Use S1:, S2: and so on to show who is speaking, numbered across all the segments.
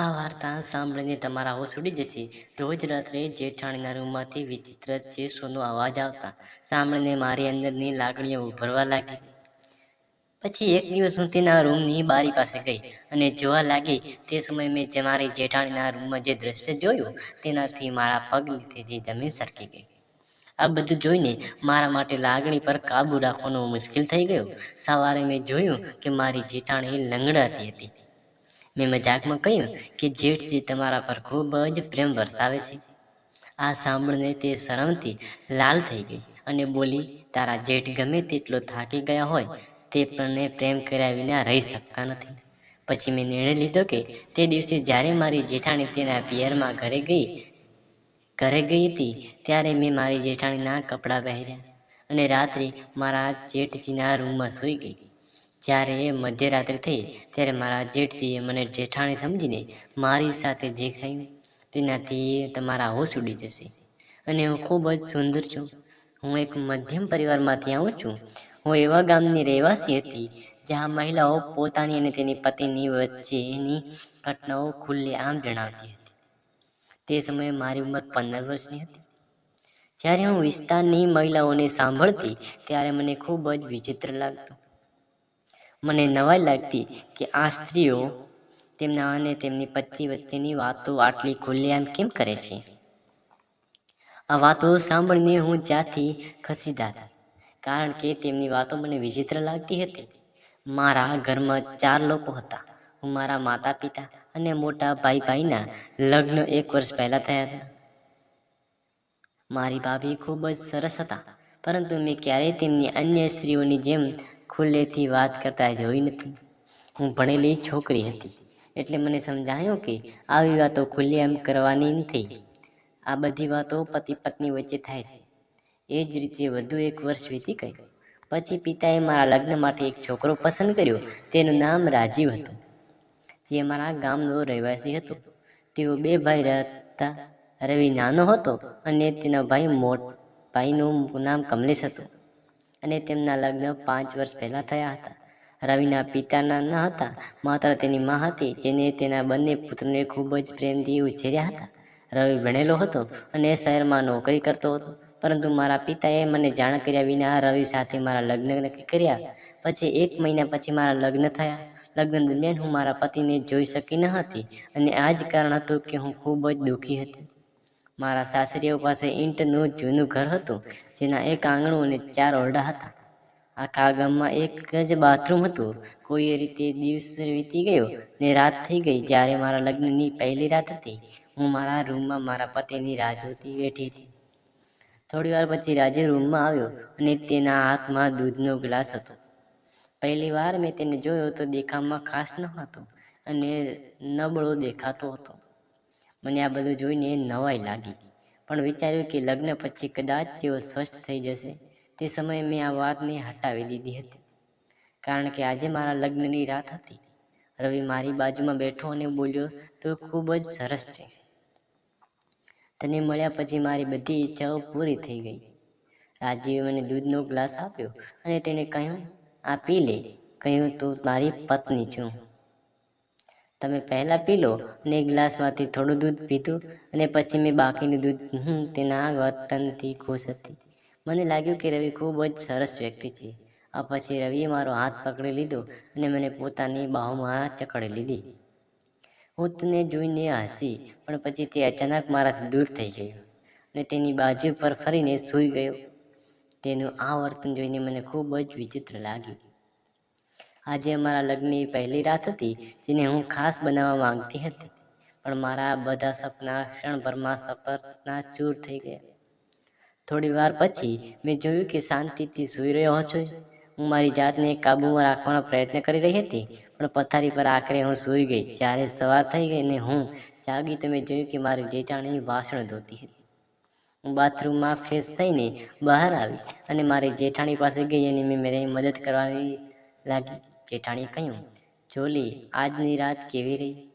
S1: આ વાર્તા સાંભળીને તમારા હોશ ઉડી જશે. રોજ રાત્રે જેઠાણીના રૂમમાંથી વિચિત્ર ચેસોનો અવાજ આવતા સાંભળીને મારી અંદરની લાગણીઓ ઉભરવા લાગી. પછી એક દિવસ હું તેના રૂમની બારી પાસે ગઈ અને જોવા લાગી તે સમયે મેં જે મારી જેઠાણીના રૂમમાં જે દ્રશ્ય જોયું તેનાથી મારા પગ જે જમીન સરકી ગઈ. આ બધું જોઈને મારા માટે લાગણી પર કાબુ રાખવાનું મુશ્કેલ થઈ ગયું. સવારે મેં જોયું કે મારી જેઠાણી લંગડાતી હતી. મેં મજાકમાં કહ્યું કે જેઠજી તમારા પર ખૂબ જ પ્રેમ વરસાવે છે. આ સાંભળીને તે શરમથી લાલ થઈ ગઈ અને બોલી, તારા જેઠ ગમે તેટલો થાકી ગયા હોય, તે પણ પ્રેમ કર્યા વિના રહી શકતા નથી. પછી મેં નિર્ણય લીધો કે તે દિવસે જ્યારે મારી જેઠાણી તેના પિયરમાં ઘરે ગઈ ઘરે ગઈ હતી, ત્યારે મેં મારી જેઠાણીના કપડાં પહેર્યા અને રાત્રે મારા જેઠજીના રૂમમાં સૂઈ ગઈ. જ્યારે મધ્યરાત્રિ થઈ ત્યારે મારા જેઠજીએ મને જેઠાણી સમજીને મારી સાથે જે થયું તેનાથી તમારા હોશ ઉડી જશે. અને હું ખૂબ જ સુંદર છું. હું એક મધ્યમ પરિવારમાંથી આવું છું. હું એવા ગામની રહેવાસી હતી જ્યાં મહિલાઓ પોતાની અને તેની પતિની વચ્ચેની ઘટનાઓ ખુલ્લે આમ જણાવતી હતી. તે સમયે મારી ઉંમર પંદર વર્ષની હતી. જ્યારે હું વિસ્તારની મહિલાઓને સાંભળતી ત્યારે મને ખૂબ જ વિચિત્ર લાગતું. મને નવાઈ લાગતી કે આ સ્ત્રીઓ તેમના અને તેમની પતિ વચ્ચેની વાતો આટલી ખુલ્લેઆમ કેમ કરે છે? આ વાતો સાંભળીને હું જ્યાંથી ખસી જાત કારણ કે તેમની વાતો મને વિચિત્ર લાગતી હતી. મારા ઘરમાં ચાર લોકો હતા. હું મારા માતા પિતા અને મોટા ભાઈ ભાઈના લગ્ન એક વર્ષ પહેલાં થયા હતા. મારી ભાભી ખૂબ જ સરસ હતા, પરંતુ મેં ક્યારેય તેમની અન્ય સ્ત્રીઓની જેમ ખુલ્લેથી વાત કરતા જોઈ નથી. હું ભણેલી છોકરી હતી. એટલે મને સમજાયું કે આવી વાતો ખુલ્લી એમ કરવાની નથી. આ બધી વાતો પતિ પત્ની વચ્ચે થાય છે. એ જ રીતે વધુ એક વર્ષ વીતી ગયું. પછી પિતાએ મારા લગ્ન માટે એક છોકરો પસંદ કર્યો. તેનું નામ રાજીવ હતું. જે મારા ગામનો રહેવાસી હતો. તેઓ બે ભાઈ રહેતા રવિ નાનો હતો અને તેના ભાઈ મોટ ભાઈનું નામ કમલેશ હતું. અને તેમના લગ્ન પાંચ વર્ષ પહેલાં થયા હતા. રવિના પિતાના ન હતા, માત્ર તેની મા હતી, જેને તેના બંને પુત્રને ખૂબ જ પ્રેમથી ઉછેર્યા હતા. રવિ ભણેલો હતો અને શહેરમાં નોકરી કરતો હતો, પરંતુ મારા પિતાએ મને જાણ કર્યા વિના રવિ સાથે મારા લગ્ન નક્કી કર્યા. પછી એક મહિના પછી મારા લગ્ન થયા. લગ્ન દરમિયાન હું મારા પતિને જોઈ શકી ન હતી અને આ જ કારણ હતું કે હું ખૂબ જ દુઃખી હતી. મારા સાસરીઓ પાસે ઈંટનું જૂનું ઘર હતું, જેના એક આંગણું અને ચાર ઓરડા હતા. આખા ગામમાં એક જ બાથરૂમ હતું. કોઈ રીતે દિવસ વીતી ગયો ને રાત થઈ ગઈ જ્યારે મારા લગ્નની પહેલી રાત હતી. હું મારા રૂમમાં મારા પતિની રાહ જોતી બેઠી હતી. થોડી વાર પછી રાજે રૂમમાં આવ્યો અને તેના હાથમાં દૂધનો ગ્લાસ હતો. પહેલી વાર મેં તેને જોયો તો દેખાવમાં ખાસ ન હતો અને નબળો દેખાતો હતો. મને આ બધું જોઈને નવાઈ લાગી. પણ વિચાર્યું કે લગ્ન પછી કદાચ તેઓ સ્વસ્થ થઈ જશે. તે સમયે મેં આ વાતને હટાવી દીધી હતી. કારણ કે આજે મારા લગ્નની રાત હતી. રવિ મારી બાજુમાં બેઠો અને બોલ્યો, તો ખૂબ જ સરસ છે. તને મળ્યા પછી મારી બધી ઈચ્છાઓ પૂરી થઈ ગઈ. રાજીવે મને દૂધનો ગ્લાસ આપ્યો અને તેણે કહ્યું, આ પી લે. કહ્યું, તું મારી પત્ની છું. તમે પહેલાં પી લો. અને એક ગ્લાસમાંથી થોડું દૂધ પીધું. અને પછી મેં બાકીનું દૂધ હું તેના વર્તનથી ખુશ હતી. મને લાગ્યું કે રવિ ખૂબ જ સરસ વ્યક્તિ છે. આ પછી રવિએ મારો હાથ પકડી લીધો અને મને પોતાની બાહુમાં ચકડી લીધી. હું તને જોઈને હસી, પણ પછી તે અચાનક મારાથી દૂર થઈ ગયો અને તેની બાજુ પર ફરીને સૂઈ ગયો. તેનું આ વર્તન જોઈને મને ખૂબ જ વિચિત્ર લાગ્યું. આજે અમારા લગ્નની પહેલી રાત હતી, જેને હું ખાસ બનાવવા માંગતી હતી. પણ મારા બધા સપના ક્ષણભરમાં સપના ચૂર થઈ ગયા. થોડી વાર પછી મેં જોયું કે શાંતિથી સૂઈ રહ્યો છું. હું મારી જાતને કાબૂમાં રાખવાનો પ્રયત્ન કરી રહી હતી, પણ પથારી પર આખરે હું સૂઈ ગઈ. જ્યારે સવાર થઈ ગઈ ને હું જાગી, તો મેં જોયું કે મારી જેઠાણી વાસણ ધોતી હતી. હું બાથરૂમમાં ફ્રેશ થઈને બહાર આવી અને મારી જેઠાણી પાસે ગઈ અને મેં મેરી મદદ કરવાની લાગી. જેઠાણીએ કહ્યું, જોલી, આજની રાત કેવી રહી?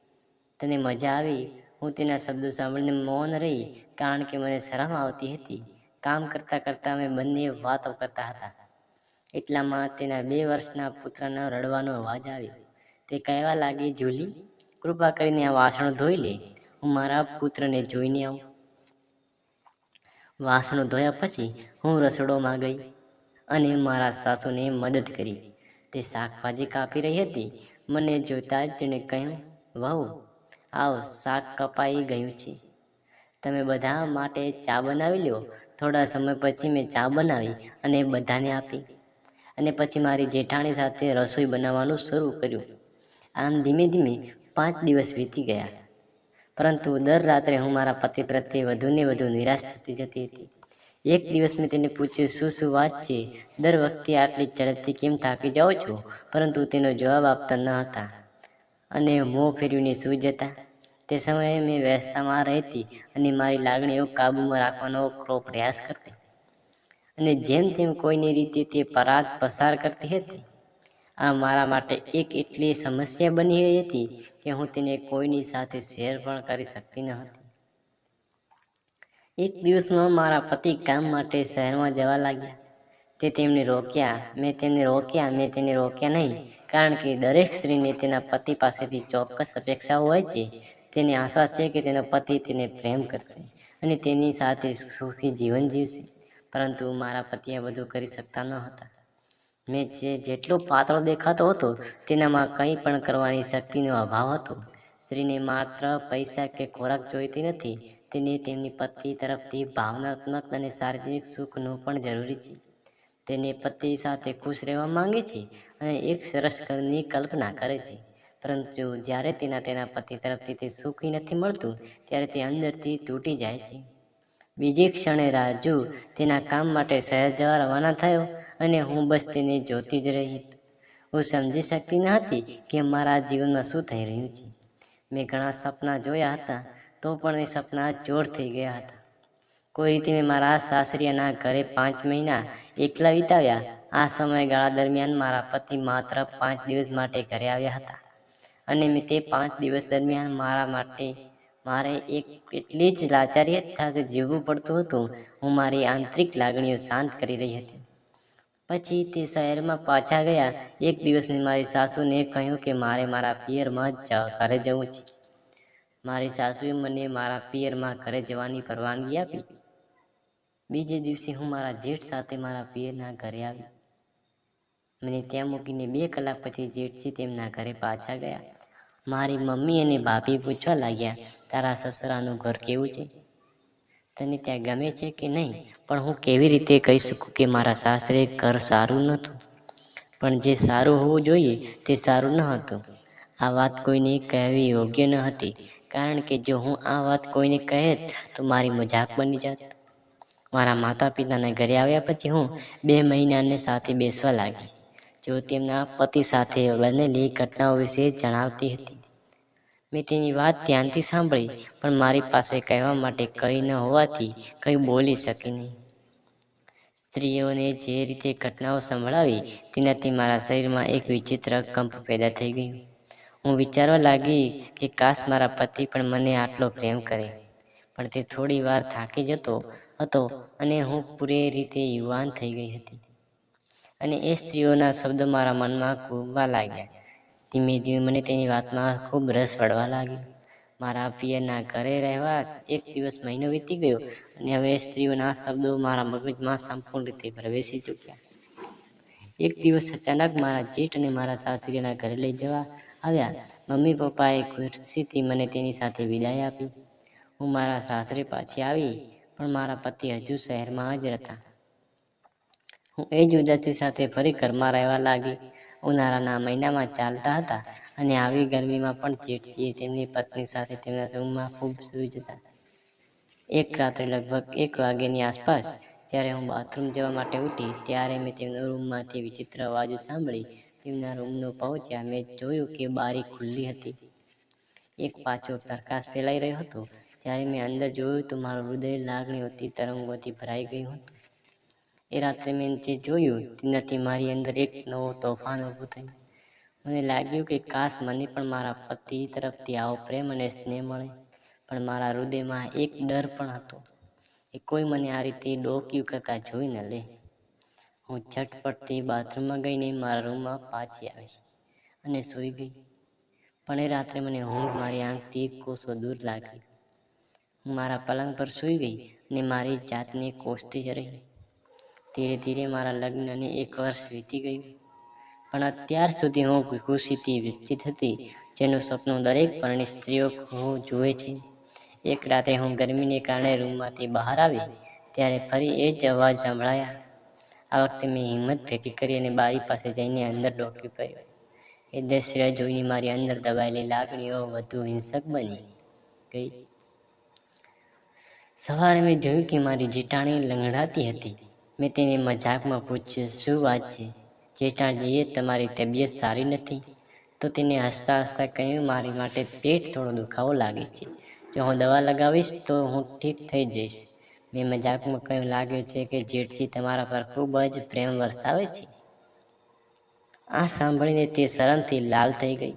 S1: તને મજા આવી? હું તેના શબ્દો સાંભળીને મૌન રહી કારણ કે મને શરમ આવતી હતી. કામ કરતાં કરતાં અમે બંને વાતો કરતા હતા. એટલામાં તેના બે વર્ષના પુત્રના રડવાનો અવાજ આવ્યો. તે કહેવા લાગી, જુલી, કૃપા કરીને આ વાસણો ધોઈ લે. હું મારા પુત્રને જોઈને આવું. વાસણો ધોયા પછી હું રસોડોમાં ગઈ અને મારા સાસુને મદદ કરી. તે શાકભાજી કાપી રહી હતી. મને જોતા જ તેણે કહ્યું, વહુ, આવો શાક કપાઈ ગયું છે. તમે બધા માટે ચા બનાવી લો થોડા સમય પછી મેં ચા બનાવી અને બધાને આપી. અને પછી મારી જેઠાણી સાથે રસોઈ બનાવવાનું શરૂ કર્યું. આમ ધીમે ધીમે પાંચ દિવસ વીતી ગયા. પરંતુ દર રાત્રે હું મારા પતિ પ્રત્યે વધુને વધુ નિરાશ થતી જતી હતી. એક દિવસ મેં તેને પૂછ્યું, શું શું વાત છે? દર વખતે આટલી ઝડપથી કેમ થાકી જાઓ છો? પરંતુ તેનો જવાબ આપતા ન હતા. અને મોં ફેરવીને સૂઈ જતા. તે સમયે મેં વ્યસ્તતામાં રહેતી અને મારી લાગણીઓ કાબૂમાં રાખવાનો ખરો પ્રયાસ કરતી. અને જેમ તેમ કોઈની રીતે તે પરાત પસાર કરતી હતી. આ મારા માટે એક એટલી સમસ્યા બની હતી કે હું તેને કોઈની સાથે શેર પણ કરી શકતી ન હતી. એક દિવસમાં મારા પતિ કામ માટે શહેરમાં જવા લાગ્યા. તે તેમને રોક્યા, મેં તેમને રોક્યા, મેં તેને રોક્યા નહીં, કારણ કે દરેક સ્ત્રીને તેના પતિ પાસેથી ચોક્કસ અપેક્ષા હોય છે. તેને આશા છે કે તેનો પતિ તેને પ્રેમ કરશે અને તેની સાથે સુખી જીવન જીવશે. પરંતુ મારા પતિ આ બધું કરી શકતા ન હતા. મેં જે જેટલો પાતળો દેખાતો હતો, તેનામાં કંઈ પણ કરવાની શક્તિનો અભાવ હતો. સ્ત્રીને માત્ર પૈસા કે ખોરાક જોઈતી નથી, તેને તેમની પતિ તરફથી ભાવનાત્મક અને શારીરિક સુખનું પણ જરૂરી છે. તેને પતિ સાથે ખુશ રહેવા માંગે છે અને એક સરસ ઘરની કલ્પના કરે છે. પરંતુ જ્યારે તેના તેના પતિ તરફથી તે સુખી નથી મળતું, ત્યારે તે અંદરથી તૂટી જાય છે. બીજી ક્ષણે રાજુ તેના કામ માટે શહેર જવા રવાના થયો અને હું બસ તેને જોતી જ રહી. હું સમજી શકતી ન હતી કે મારા જીવનમાં શું થઈ રહ્યું છે. મેં ઘણા સપના જોયા હતા, તો પણ એ સપના ચોર થઈ ગયા હતા. કોઈ રીતે મેં મારા સાસરિયાના ઘરે પાંચ મહિના એકલા વિતાવ્યા, આ સમયગાળા દરમિયાન મારા પતિ માત્ર પાંચ દિવસ માટે ઘરે આવ્યા હતા. અને મેં તે પાંચ દિવસ દરમિયાન મારા માટે, મારે એક એટલી જ લાચારી સાથે જીવવું પડતું હતું. હું મારી આંતરિક લાગણીઓ શાંત કરી રહી હતી. પછી તે શહેરમાં પાછા ગયા. એક દિવસ મેં મારી સાસુને કહ્યું કે મારે મારા પિયરમાં જ ઘરે જવું છે. મારી સાસુએ મને મારા પિયરમાં ઘરે જવાની પરવાનગી આપી. બીજે દિવસે હું મારા જેઠ સાથે મારા પિયરના ઘરે આવી. મને ત્યાં મૂકીને બે કલાક પછી જેઠજી તેમના ઘરે પાછા ગયા. મારી મમ્મી અને ભાભી પૂછવા લાગ્યા, તારા સસરાનું ઘર કેવું છે? તને ત્યાં ગમે છે કે નહીં? પણ હું કેવી રીતે કહી શકું કે મારા સાસરે ઘર સારું નહોતું? પણ જે સારું હોવું જોઈએ તે સારું ન હતું. આ વાત કોઈને કહેવી યોગ્ય ન હતી. કારણ કે જો હું આ વાત કોઈને કહેત તો મારી મજાક બની જાત. મારા માતા પિતાના ઘરે આવ્યા પછી હું બે મહિનાને સાથે બેસવા લાગી. જો તેમના પતિ સાથે બનેલી ઘટનાઓ વિશે જણાવતી હતી મેં તેની વાત ધ્યાનથી સાંભળી, પણ મારી પાસે કહેવા માટે કંઈ ન હોવાથી કંઈ બોલી શકી નહીં. સ્ત્રીઓને જે રીતે ઘટનાઓ સંભળાવી, તેનાથી મારા શરીરમાં એક વિચિત્ર કંપ પેદા થઈ ગયું. હું વિચારવા લાગી કે કાશ મારા પતિ પણ મને આટલો પ્રેમ કરે. પણ તે થોડી વાર થાકી જતો હતો અને હું પૂરી રીતે યુવાન થઈ ગઈ હતી. અને એ સ્ત્રીઓના શબ્દો મારા મનમાં ખૂબવા લાગ્યા. ધીમે ધીમે મને તેની વાતમાં ખૂબ રસ પડવા લાગ્યો. મારા પિયરના ઘરે રહેવા એક દિવસ મહિનો વીતી ગયો અને હવે સ્ત્રીઓના શબ્દો મારા મગજમાં સંપૂર્ણ રીતે પ્રવેશી ચૂક્યા. એક દિવસ અચાનક મારા જેઠ અને મારા સાસરીના ઘરે લઈ જવા આવ્યા. મમ્મી પપ્પાએ ખુરશીથી મને તેની સાથે વિદાય આપી. હું મારા સાસરે પાછી આવી, પણ મારા પતિ હજુ શહેરમાં જ હતા. હું એ જ ઉદાસી સાથે ફરી ઘરમાં રહેવા લાગી. ઉનાળાના મહિનામાં ચાલતા હતા અને આવી ગરમીમાં પણ જેઠજીએ તેમની પત્ની સાથે તેમના રૂમમાં ખૂબ સૂઈ જતા. એક રાત્રે લગભગ એક વાગ્યાની આસપાસ, જ્યારે હું બાથરૂમ જવા માટે ઉઠી, ત્યારે મેં તેમના રૂમમાંથી વિચિત્ર અવાજો સાંભળી તેમના રૂમનો પહોંચ્યા. મેં જોયું કે બારી ખુલ્લી હતી. એક પાછો પ્રકાશ ફેલાઈ રહ્યો હતો. જ્યારે મેં અંદર જોયું તો મારું હૃદય લાગણીઓથી તરંગોથી ભરાઈ ગયું હતું. એ રાત્રે મેં જે જોયું, તેનાથી મારી અંદર એક નવો તોફાન ઊભું થયું. મને લાગ્યું કે કાશ મને પણ મારા પતિ તરફથી આવો પ્રેમ અને સ્નેહ મળે, પણ મારા હૃદયમાં એક ડર પણ હતો કે કોઈ મને આ રીતે ડોક્યું કરતાં જોઈ ન લે. હું ઝટપટથી બાથરૂમમાં ગઈને મારા રૂમમાં પાછી આવી અને સૂઈ ગઈ. પણ એ રાત્રે મને ઊંઘ મારી આંખથી કોસો દૂર લાગી. હું મારા પલંગ પર સૂઈ ગઈ અને મારી જાતને કોસતી જ રહી. ધીરે ધીરે મારા લગ્નને એક વર્ષ વીતી ગયું. પણ અત્યાર સુધી હું ખુશીથી વિકસિત હતી જેનું સપનું દરેક પરણી સ્ત્રીઓ હું જુએ છે. એક રાતે હું ગરમીને કારણે રૂમમાંથી બહાર આવી, ત્યારે ફરી એ જ અવાજ સંભળાયા. આ વખતે મેં હિંમત ભેગી કરી અને બારી પાસે જઈને અંદર ડોક્યું કર્યું. એ દ્રશ્ય જોઈને મારી અંદર દબાયેલી લાગણીઓ વધુ હિંસક બની ગઈ. સવારે મેં જોયું કે મારી જીટાણી લંગડાતી હતી. મેં તેને મજાકમાં પૂછ્યું, શું વાત છે? જેઠાજીએ તમારી તબિયત સારી નથી? તો તેને હસતા હસતા કહ્યું, મારી માટે પેટ થોડો દુખાવો લાગે છે. જો હું દવા લગાવીશ, તો હું ઠીક થઈ જઈશ. મેં મજાકમાં કહ્યું, લાગે છે કે જેઠજી તમારા પર ખૂબ જ પ્રેમ વરસાવે છે. આ સાંભળીને તે શરમથી લાલ થઈ ગઈ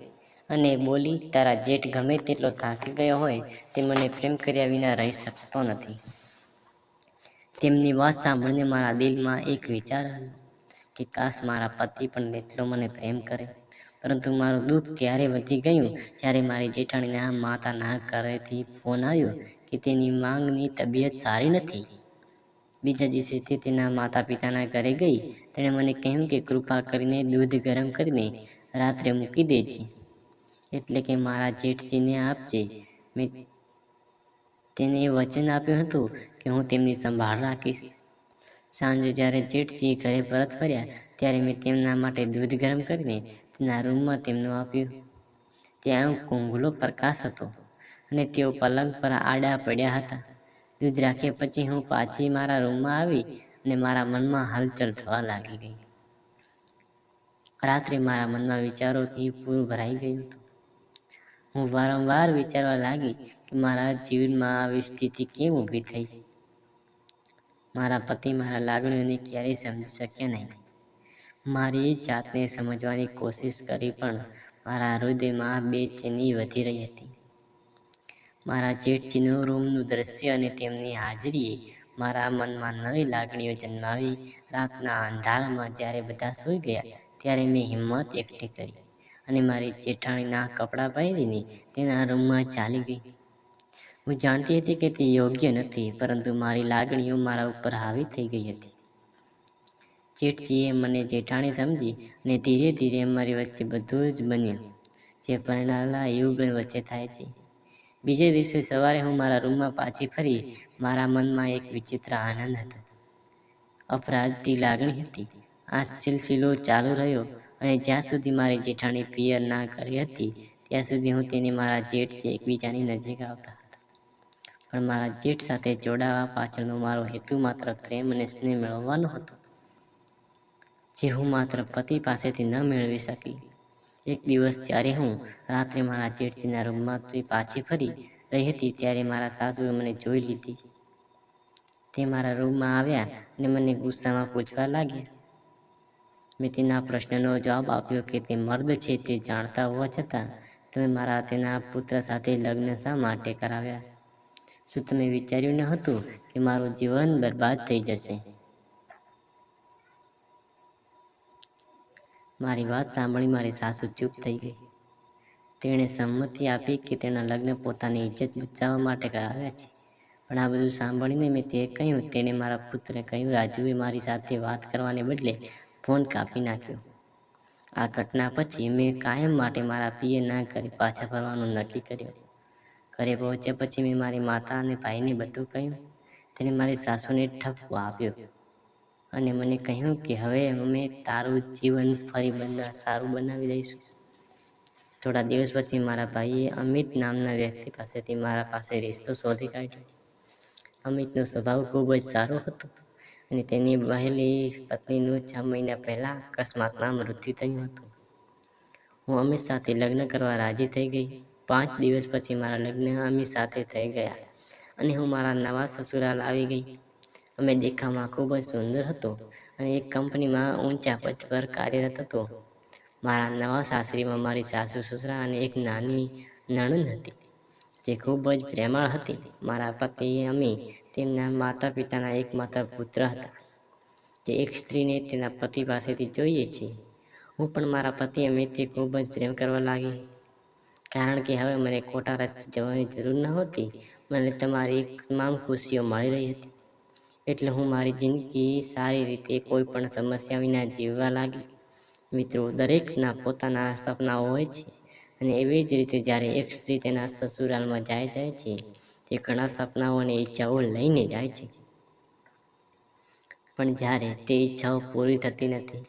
S1: અને બોલી, તારા જેઠ ગમે તેટલો થાકી ગયો હોય, તે મને પ્રેમ કર્યા વિના રહી શકતો નથી. તેમની વાત સાંભળીને મારા દિલમાં એક વિચાર આવ્યો કે કાશ મારા પતિ પણ એટલો મને પ્રેમ કરે. પરંતુ મારું દુઃખ ત્યારે વધી ગયું જ્યારે મારી જેઠાણીના માતાના ઘરેથી ફોન આવ્યો કે તેની માંગની તબિયત સારી નથી. બીજા દિવસે તે તેના માતા પિતાના ઘરે ગઈ. તેણે મને કહ્યું કે કૃપા કરીને દૂધ ગરમ કરીને રાત્રે મૂકી દેજે. એટલે કે મારા જેઠજીને આપજે. મેં તેને એ વચન આપ્યું હતું કે હું તેમની સંભાળ રાખીશ. સાંજે જ્યારે જેઠજી ઘરે પરત ફર્યા, ત્યારે મેં તેમના માટે દૂધ ગરમ કરીને તેના રૂમમાં તેમનું આપ્યું. ત્યાં કુંગલો પ્રકાશ હતો અને તેઓ પલંગ પર આડા પડ્યા હતા. દૂધ રાખ્યા પછી હું પાછી મારા રૂમમાં આવી અને મારા મનમાં હલચલ થવા લાગી ગઈ. રાત્રે મારા મનમાં વિચારોથી પૂરું ભરાઈ ગયું હતું. હું વારંવાર વિચારવા લાગી કે મારા જીવનમાં આવી સ્થિતિ કેમ ઊભી થઈ? મારા પતિ મારા લાગણીઓને ક્યારેય સમજી શક્યા નહીં. મારી જાતને સમજવાની કોશિશ કરી પણ મારા હૃદયમાં બેચેની વધી રહી હતી. મારા જેઠજીનો રૂમનું દ્રશ્ય અને તેમની હાજરીએ મારા મનમાં નવી લાગણીઓ જન્માવી. રાતના અંધારામાં જ્યારે બધા સૂઈ ગયા, ત્યારે મેં હિંમત એકઠી કરી. અને મારી જેઠાણીના કપડાં પહેરીને તેના રૂમમાં ચાલી ગઈ. હું જાણતી હતી કે તે યોગ્ય નથી, પરંતુ મારી લાગણીઓ મારા ઉપર હાવી થઈ ગઈ હતી. જેઠજીએ મને જેઠાણી સમજી અને ધીરે ધીરે મારી વચ્ચે બધું જ બન્યું, જે પરણાલા યુગ વચ્ચે થાય છે. બીજે દિવસે સવારે હું મારા રૂમમાં પાછી ફરી, મારા મનમાં એક વિચિત્ર આનંદ હતો. અપરાધની લાગણી હતી. આ સિલસિલો ચાલુ રહ્યો અને જ્યાં સુધી મારી જેઠાણી પિયર ના કરી હતી, ત્યાં સુધી હું તેને મારા જેઠ જે એકબીજાની નજીક આવતા હતા. પણ મારા જેઠ સાથે જોડાવા પાછળનો મારો હેતુ માત્ર પ્રેમ અને સ્નેહ મેળવવાનો હતો. જે હું માત્ર પતિ પાસેથી ન મેળવી શકી. એક દિવસ જ્યારે હું રાત્રે મારા જેઠજીના રૂમમાંથી પાછી ફરી રહી હતી, ત્યારે મારા સાસુએ મને જોઈ લીધી. તે મારા રૂમમાં આવ્યા અને મને ગુસ્સામાં પૂછવા લાગ્યા. મેં તેના પ્રશ્નનો જવાબ આપ્યો કે તે મર્દ છે તે જાણતા હોવા છતાં તમે મારા તેના પુત્ર સાથે લગ્ન શા માટે કરાવ્યા? શું તમે વિચાર્યું ન હતું કે મારું જીવન બરબાદ થઈ જશે? મારી વાત સાંભળી મારી સાસુ ચૂપ થઈ ગઈ. તેણે સંમતિ આપી કે તેના લગ્ન પોતાની ઇજ્જત બચાવવા માટે કરાવ્યા છે. પણ આ બધું સાંભળીને મેં તે કહ્યું, તેણે મારા પુત્રને કહ્યું, રાજુએ મારી સાથે વાત કરવાને બદલે ફોન કાપી નાખ્યો. આ ઘટના પછી મેં કાયમ માટે મારા પીએ ના ઘરે પાછા ફરવાનું નક્કી કર્યું. ઘરે પહોંચ્યા પછી મેં મારી માતા અને ભાઈને બધું કહ્યું. તેને મારી સાસુને ઠપકો આપ્યો અને મને કહ્યું કે હવે અમે તારું જીવન ફરી બના સારું બનાવી દઈશું. થોડા દિવસ પછી મારા ભાઈએ અમિત નામના વ્યક્તિ પાસેથી મારા પાસે રિશ્તો શોધી કાઢ્યો. અમિતનો સ્વભાવ ખૂબ જ સારો હતો. અને તેની વહેલી પત્નીનું છ મહિના પહેલાં અકસ્માતમાં મૃત્યુ થયું હતું. હું અમિત સાથે લગ્ન કરવા રાજી થઈ ગઈ. પાંચ દિવસ પછી મારા લગ્ન અમિત સાથે થઈ ગયા અને હું મારા નવા સસુરાલ આવી ગઈ. અમે દેખાવમાં ખૂબ જ સુંદર હતો અને એક કંપનીમાં ઊંચા પદ પર કાર્યરત હતો. મારા નવા સાસરીમાં મારી સાસુ, સસરા અને એક નાની નણંદ હતી. જે ખૂબ જ પ્રેમાળ હતી. મારા પતિ અમે તેમના માતા પિતાના એકમાત્ર પુત્ર હતા. જે એક સ્ત્રીને તેના પતિ પાસેથી જોઈએ છીએ હું પણ મારા પતિ અમે તે ખૂબ જ પ્રેમ કરવા લાગી. કારણ કે હવે મને ખોટા રસ્તે જવાની જરૂર નહોતી મને તમારી તમામ ખુશીઓ મળી રહી હતી. એટલે હું મારી જિંદગી સારી રીતે કોઈ પણ સમસ્યા વિના જીવવા લાગી. મિત્રો, દરેકના પોતાના સપનાઓ હોય છે. અને એવી જ રીતે જ્યારે એક સ્ત્રી તેના સસુરાલમાં જાય જાય છે, તે ઘણા સપનાઓ ઈચ્છાઓ લઈને જાય છે. પણ જ્યારે તે ઈચ્છાઓ પૂરી થતી નથી,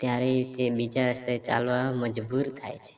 S1: ત્યારે તે બીજા રસ્તે ચાલવા મજબૂર થાય છે.